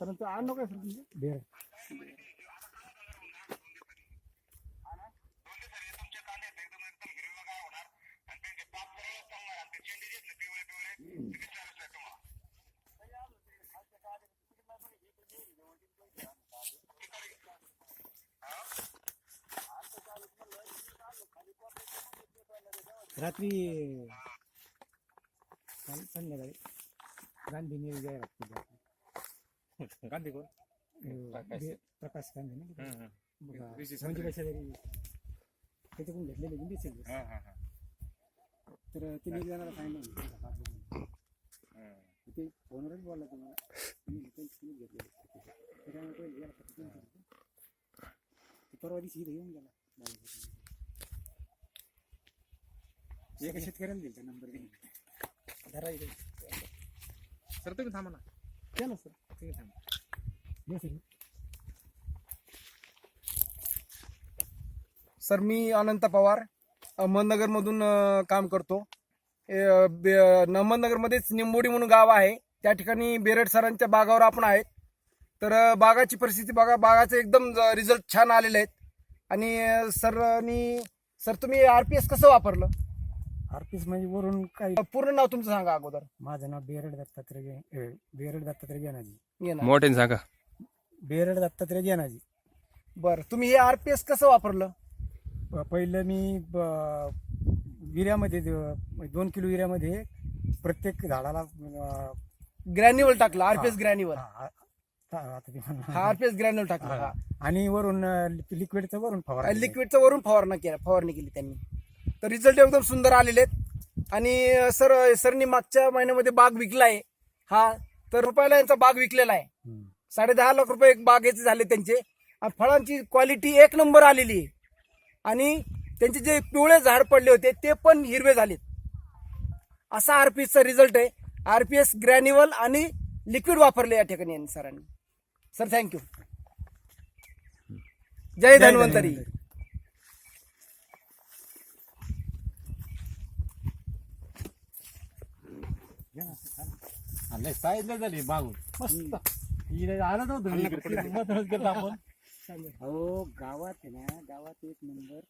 सरांचं आण काय सर तुमचं बेर रात्री काल संध्याकाळी गांधीने जाहिरात केली आपली. गांधी कोण प्रकाश. बे- प्रकाश गांधी ना हम्म, हम्म. बघा, विशेष म्हणजे संदर्भ. कशा तरी त्याच्याकडून घेतलेले मेसेज हा, हा, हा. तर ते निघायला सांगितलं होतं, हात बघून. हम्म. ते फोनवरच बोलला तुम्हाला तुम्ही त्यांची तुम्ही घेतलेले त्याच्यामुळे पहिले गेला होता, तुम्ही सांगितलं. ते परवा दिवशी इथे येऊन गेला. एका शेतकऱ्याला दिला नंबर धरा इथे सर तुम्ही थांबा ना केलं सर तुम्ही सर मी अनंत पवार. अहमदनगरमधून काम करतो. बे- अहमदनगरमध्येच निंबोडी म्हणून गाव आहे. त्या ठिकाणी बेरड सरांच्या बागावर आपण आहेत. तर बागाची परिस्थिती बघा. बागाचे एकदम रिझल्ट छान आलेले आहेत. आणि सरनी सर तुम्ही आर पी एस कसं वापरलं? आरपीस म्हणजे वरून काही पूर्ण नाव तुमचं सांगा अगोदर. माझं नाव बेरड दत्तात्रय गे- अं, बेरड दत्तात्रय गेनाजी. ये ना मोठे सांगा. बेरड दत्तात्रय गेनाजी. बरं तुम्ही हे आर पी एस कसं वापरलं? प- पहिलं मी ब- विऱ्यामध्ये द- दोन किलो विऱ्यामध्ये प्रत्येक झाडाला अं, ग्रॅन्युअल टाकलं आर पी एस हा. ग्रॅन्युअल हा, हा, आता ते म्हणा. हा आर पी एस ग्रॅन्युअल टाकलं हा. आणि वरून लिक्विडचं वरून फवारा. लिक्विडचं वरून फवारणा केला फवारणी केली त्यांनी. तर रिझल्ट एकदम सुंदर आलेले आहेत. आणि सर सरनी मागच्या महिन्यामध्ये बाग विकलाय. हा तर रुपयाला यांचा बाग विकलेला आहे. साडे दहा लाख रुपये एक बागेचे झाले त्यांचे. फळांची क्वालिटी एक नंबर आलेली आहे. आणि त्यांचे जे पिवळे झाड पडले होते ते पण हिरवे झालेत. असा आरपीएसचा रिझल्ट आहे. आरपीएस ग्रॅन्युअल आणि लिक्विड वापरले या ठिकाणी यांनी सरांनी. सर थँक्यू जय धन्वंतरी. लय साईडला झाली मागून मस्त. आलं नव्हतं आपण. अहो गावात आहे ना गावात एक नंबर